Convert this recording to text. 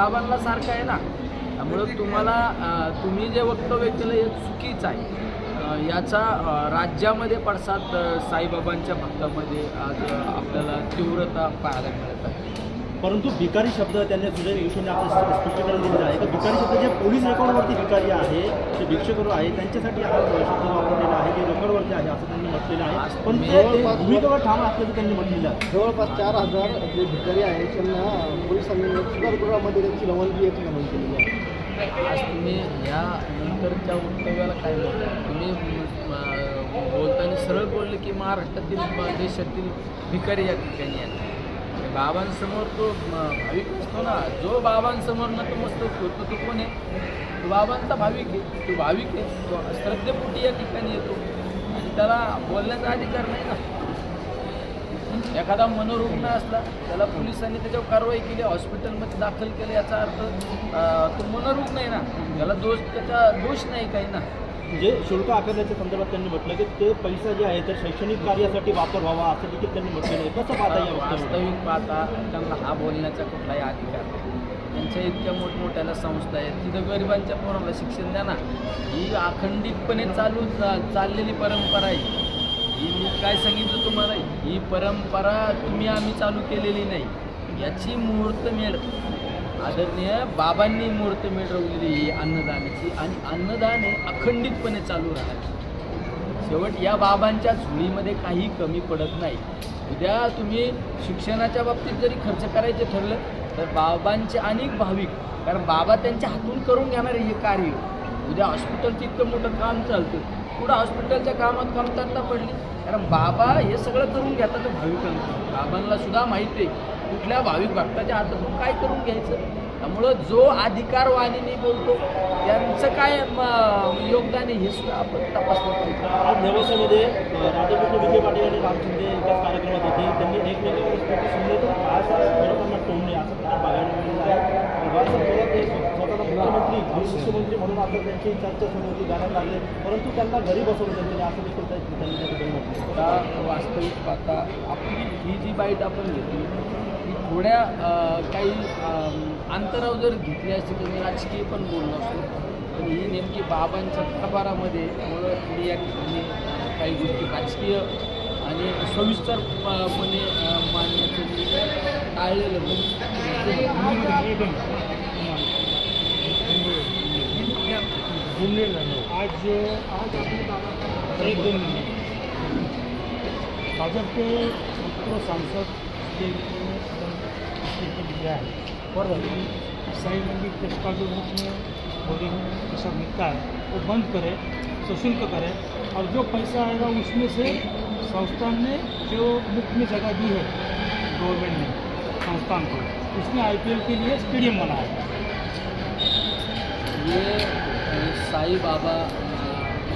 बाबांना सारखं आहे ना? त्यामुळं तुम्हाला तुम्ही जे वक्तव्य केलं हे चुकीचं आहे. याचा राज्यामध्ये पडसाद साईबाबांच्या भक्तामध्ये आज आपल्याला तीव्रता पाहायला मिळत आहे. परंतु भिकारी शब्द त्यांनी सुजय विषयाने आपलं स्पष्टीकरण दिलेलं आहे. का भिकारी शब्द जे पोलीस रेकॉर्डवरती भिकारी आहे जे भिक्षकरू आहे त्यांच्यासाठी हा शब्द वापरलेला आहे जे रेकॉर्डवरती आहे असं त्यांनी म्हटलेलं आहे. पण ते ते भूमिकेवर ठाम असल्याचं त्यांनी म्हटलेलं आहे. जवळपास चार हजार जे भिकारी आहेत त्यांना पोलिसांनी सुधारगृहामध्ये त्यांची रवानगी याची नमूद केलेली आहे. आज तुम्ही या नंतरच्या वक्तव्याला काय बोलता? तुम्ही म, बोलताना सरळ बोलले की महाराष्ट्रातील देशातील भिकारी या ठिकाणी आहेत. बाबांसमोर तो भाविक असतो ना जो बाबांसमोर नतमस्तक होतो तो कोण आहे? तो बाबांचा भाविक आहे. तो भाविक आहे. तो श्रद्धेपोटी या ठिकाणी येतो. आणि त्याला बोलण्याचा अधिकार नाही ना. एखादा मनोरुग्ण असला त्याला पोलिसांनी त्याच्यावर कारवाई केली हॉस्पिटलमध्ये दाखल केलं याचा अर्थ तो मनोरुग्ण आहे ना. त्याला दोष त्याचा दोष नाही काही ना. जे शुल्क आकारण्याच्या संदर्भात त्यांनी म्हटलं की ते पैसा जे आहे तर शैक्षणिक कार्यासाठी वापर व्हावा असं देखील त्यांनी म्हटलेलं आहे. कसं पाहता या? वास्तविक पाहता त्यांना हा बोलण्याचा कुठलाही अधिकार नाही. त्यांच्या इतक्या मोठमोठ्याला संस्था आहेत. तिथं गरिबांच्या पोराला शिक्षण द्या ना. ही अखंडितपणे चालू चाललेली परंपरा आहे. ही मी काय सांगितलं तुम्हाला? ही परंपरा तुम्ही आम्ही चालू केलेली नाही. याची मुहूर्तमेढ आदरणीय बाबांनी मूर्त मिळवलेली ही अन्नदानाची आणि अन्नदान हे अखंडितपणे चालू राहणार शेवट या बाबांच्या झुळीमध्ये काही कमी पडत नाही. उद्या तुम्ही शिक्षणाच्या बाबतीत जरी खर्च करायचे ठरलं तर बाबांचे अनेक भाविक कारण बाबा त्यांच्या हातून करून घेणार आहे हे कार्य उद्या हॉस्पिटलचं इतकं मोठं काम चालतं. पुढं हॉस्पिटलच्या कामात कमतरता पडली? कारण बाबा हे सगळं करून घेतात भाविकांना. बाबांना सुद्धा माहिती आहे कुठल्या भाविक भक्ताच्या हातातून काय करून घ्यायचं? त्यामुळं जो अधिकारवाणीने बोलतो त्यांचं काय योगदान आहे हे सुद्धा आपण तपासलं पाहिजे. आज नेवासामध्ये राधाकृष्ण विखे पाटील आणि राम शिंदे एकाच कार्यक्रमात होते. त्यांनी एकमेकांवर स्तुती सुनले तर आज विरोधांना टोमणे असं प्रकार बघायला आहे. राजसाहेब थोरात स्व- स्वतःला मुख्यमंत्री म्हणून आता त्यांची चर्चा सुरू होती गाण्यात लागले. परंतु त्यांना घरी बसवलं त्यांनी असं देखील त्या- त्यांनी वास्तविक पाहता आपली ही जी बाईट आपण घेतली थोड्या काही अं, अंतरावर जर घेतली असती तर मी राजकीय पण बोललो असतो. पण ही नेमकी बाबांच्या दरबारामध्ये त्यामुळं मी या ठिकाणी काही गोष्टी राजकीय आणि सविस्तरपणे मांडण्याचं मी टाळलेलं आज आज आपली बाबा एक दोन मिनिट. भाजप के पूर्व सांसद है और साई मंदिर ट्रस्ट जो रूप में होर्डिंग ये सब मिलता है वो बंद करे सशुल्क करे और जो पैसा आएगा उसमें से संस्थान ने जो मुफ़्त में जगह दी है गवर्नमेंट ने संस्थान को उसमें आईपीएल के लिए स्टेडियम बनाया ये साई बाबा